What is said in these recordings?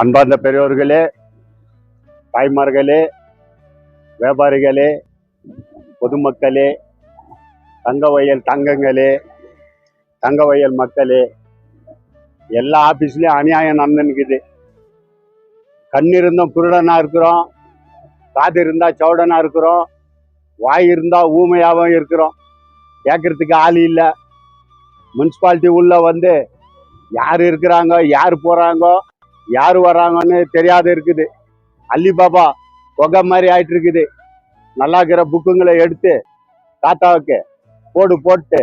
அன்பார்ந்த பெரியோர்களே தாய்மார்களே வியாபாரிகளே பொதுமக்களே தங்க வயல் தங்கங்களே தங்க வயல் மக்களே எல்லா ஆபீஸ்லயும் அநியாயம் நடந்துனுக்குது கண் இருந்தும் குருடனா இருக்கிறோம் காது இருந்தா சவுடனா இருக்கிறோம் வாய் இருந்தா ஊமையாகவும் இருக்கிறோம். கேட்கறதுக்கு ஆள் இல்லை. முனிசிபாலிட்டி உள்ள வந்து யார் இருக்கிறாங்க யார் போகிறாங்கோ யார் வராங்கன்னு தெரியாத இருக்குது. அள்ளி பாபா புகை மாதிரி ஆயிட்டு இருக்குது நல்லா இருக்கிற புக்குங்களை எடுத்து தாத்தாவுக்கு போடு போட்டு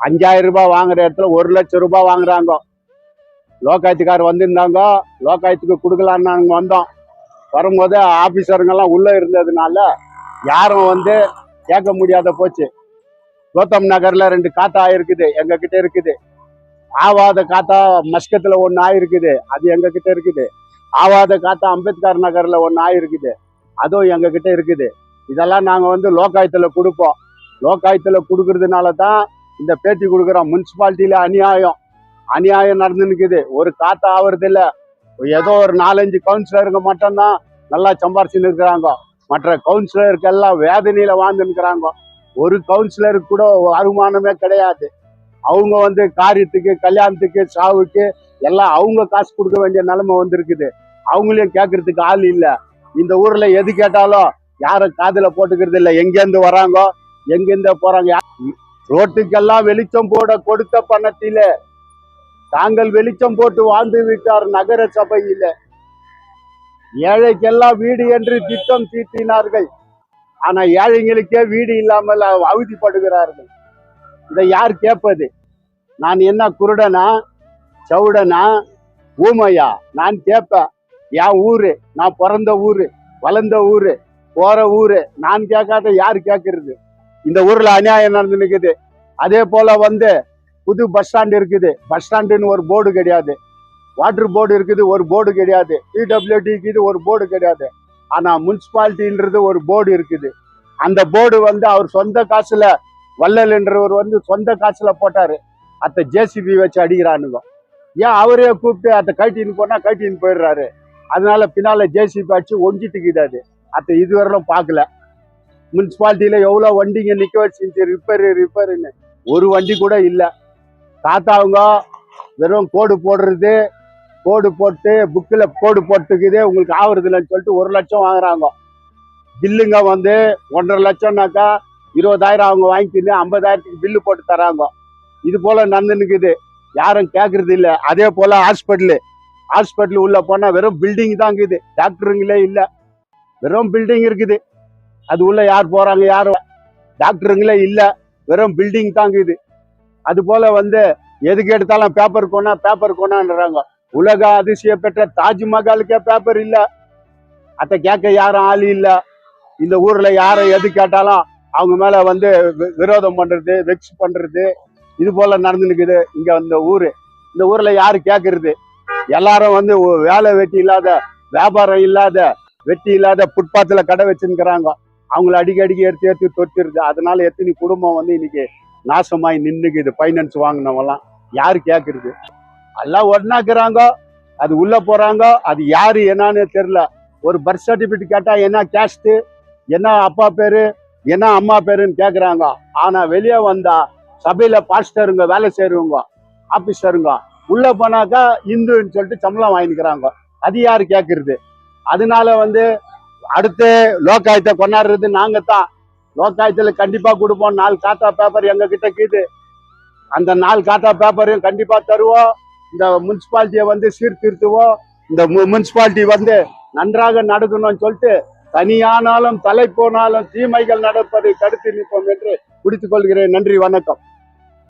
அஞ்சாயிரம் ரூபாய் வாங்குற இடத்துல ஒரு லட்சம் ரூபாய் வாங்குறாங்க. லோக்காயத்துக்கார் வந்திருந்தாங்க லோக்காயத்துக்கு கொடுக்கலான்னு நாங்க வந்தோம். வரும்போது ஆபீசருங்கெல்லாம் உள்ள இருந்ததுனால யாரும் வந்து கேட்க முடியாத போச்சு. கௌதம் நகர்ல ரெண்டு காத்தா இருக்குது எங்ககிட்ட இருக்குது. ஆவாத காத்தா மஸ்கத்துல ஒன்னு ஆயிருக்குது. அது எங்க கிட்ட இருக்குது. ஆவாத காத்தா அம்பேத்கர் நகர்ல ஒன்னு ஆயிருக்குது. அதுவும் எங்க கிட்ட இருக்குது. இதெல்லாம் நாங்க வந்து லோக்காயத்துல கொடுப்போம். லோக்காயத்துல கொடுக்கறதுனால தான் இந்த பேட்டி கொடுக்குறோம் முனிசிபாலிட்டியில அநியாயம். அநியாயம் நடந்துனுக்குது ஒரு காத்தா ஆவறது இல்ல ஏதோ ஒரு நாலஞ்சு கவுன்சிலருங்க மட்டும்தான் நல்லா சம்பாரிச்சுன்னு இருக்கிறாங்க. மற்ற கவுன்சிலருக்கெல்லாம் வேதனையில வாழ்ந்துருக்கிறாங்க ஒரு கவுன்சிலருக்கு கூட வருமானமே கிடையாது. அவங்க வந்து காரியத்துக்கு கல்யாணத்துக்கு சாவுக்கு எல்லாம் அவங்க காசு கொடுக்க வேண்டிய நிலைமை வந்திருக்குது. அவங்களையும் கேட்கறதுக்கு ஆள் இல்லை. இந்த ஊர்ல எது கேட்டாலும் யாரும் காதுல போட்டுக்கிறது இல்லை. எங்கேருந்து வராங்க எங்கேருந்து போறாங்க? ரோட்டுக்கெல்லாம் வெளிச்சம் போட கொடுத்த பணத்திலே தாங்கள் வெளிச்சம் போட்டு வாழ்ந்து விட்டார் நகர சபையில. ஏழைக்கெல்லாம் வீடு என்று திட்டம் தீட்டினார்கள். ஆனா ஏழைங்களுக்கே வீடு இல்லாமல் அவதிப்படுகிறார்கள். இதை யார் கேட்பது? நான் என்ன குருடனா சவுடனா ஊமையா? நான் கேட்பேன் என் ஊரு நான் பிறந்த ஊரு வளர்ந்த ஊரு போற ஊரு. நான் கேட்காத யார் கேட்கறது? இந்த ஊர்ல அநியாயம் நடந்துக்குது அதே போல வந்து புது பஸ் ஸ்டாண்ட் இருக்குது. பஸ் ஸ்டாண்டுன்னு ஒரு போர்டு கிடையாது. வாட்டர் போர்டு இருக்குது ஒரு போர்டு கிடையாது. பிடபிள்யூடி இருக்குது ஒரு போர்டு கிடையாது. ஆனா முனிசிபாலிட்டின்றது ஒரு போர்டு இருக்குது. அந்த போர்டு வந்து அவர் சொந்த காசுல வள்ளல் என்றவர் வந்து சொந்த காசுல போட்டாரு. அத்த ஜேசிபி வச்சு அடிக்கிறானுங்க. ஏன் அவரே கூப்பிட்டு அத்தை கட்டின்னு போனா கட்டின்னு போயிடுறாரு. அதனால பின்னால ஜேசிபி அடிச்சு ஒஞ்சிட்டுக்குது அது. அத்த இதுவரையிலும் பார்க்கல. முனிசிபாலிட்டியில எவ்வளோ வண்டிங்க நிக்க வச்சு ரிப்பேர் ரிப்பேருன்னு ஒரு வண்டி கூட இல்லை. தாத்தாவுங்க வெறும் கோடு போடுறது கோடு போட்டு புக்கில் கோடு போட்டுக்குது உங்களுக்கு ஆகுறது இல்லைன்னு சொல்லிட்டு ஒரு லட்சம் வாங்குறாங்க. பில்லுங்க வந்து ஒன்றரை லட்சம்னாக்கா இருபதாயிரம் அவங்க வாங்கிக்கின்னு ஐம்பதாயிரத்துக்கு பில்லு போட்டு தராங்க. இது போல நடந்துனுக்குது யாரும் கேட்கறது இல்ல. அதே போல ஹாஸ்பிட்டலு ஹாஸ்பிட்டல் உள்ள போனா வெறும் பில்டிங் தான் இருக்குது. டாக்டருங்களே இல்ல. வெறும் பில்டிங் இருக்குது. அது உள்ள யார் போறாங்க யாரும் டாக்டருங்களே இல்ல. வெறும் பில்டிங் தான் இருக்குது. அது போல வந்து எதுக்கு எடுத்தாலும் பேப்பர் கொண்டா பேப்பர் கொண்டாடுறாங்க உலக அதிசய பெற்ற தாஜ்மஹாலுக்கே பேப்பர் இல்ல. அதை கேட்க யாரும் ஆள் இல்ல. இந்த ஊர்ல யாரை எது கேட்டாலும் அவங்க மேல வந்து வி- விரோதம் பண்றது வெக்ஸ் பண்றது இது போல நடந்துருக்குது இங்க இந்த ஊரு. இந்த ஊர்ல யாரு கேக்குறது? எல்லாரும் வந்து வேலை வெட்டி இல்லாத வியாபாரம் இல்லாத வெட்டி இல்லாத புட்பாத்துல கடை வச்சுருக்கிறாங்க. அவங்கள அடிக்க அடிக்க எடுத்து எடுத்து தொட்டிருது. அதனால எத்தனை குடும்பம் வந்து இன்னைக்கு நாசமாய் நின்றுக்குது ஃபைனான்ஸ் வாங்கினவெல்லாம் யாரு கேக்குறது? எல்லாம் ஒன்னாக்குறாங்க அது உள்ள போறாங்க. அது யாரு என்னன்னு தெரியல. ஒரு பர்த் சர்டிபிகேட் கேட்டா என்ன கேஸ்ட் என்ன அப்பா பேரு என்ன அம்மா பேருன்னு கேக்குறாங்க. ஆனா வெளியே வந்தா சபையில பாஸ்டருங்க வேலை செய்யறவங்க ஆபீசருங்க உள்ள போனாக்கா இந்துன்னு சொல்லிட்டு சம்பளம் வாங்கிக்கிறாங்க. அது யாரு கேக்குறது? அதனால வந்து அடுத்து லோக்காயத்தை கொண்டாடுறது நாங்க தான் லோக்காயத்துல கண்டிப்பா கொடுப்போம். நாலு காத்தா பேப்பர் எங்க கிட்ட இருக்குது. அந்த நாலு காத்தா பேப்பரையும் கண்டிப்பா தருவோம். இந்த முனிசிபாலிட்டியை வந்து சீர்திருத்துவோம். இந்த முனிசிபாலிட்டி வந்து நன்றாக நடக்கணும்னு சொல்லிட்டு தனியானாலும் தலை போனாலும் தீமைகள் நடப்பதை தடுத்து நிற்போம் என்று முடித்துக் கொள்கிறேன். நன்றி வணக்கம்.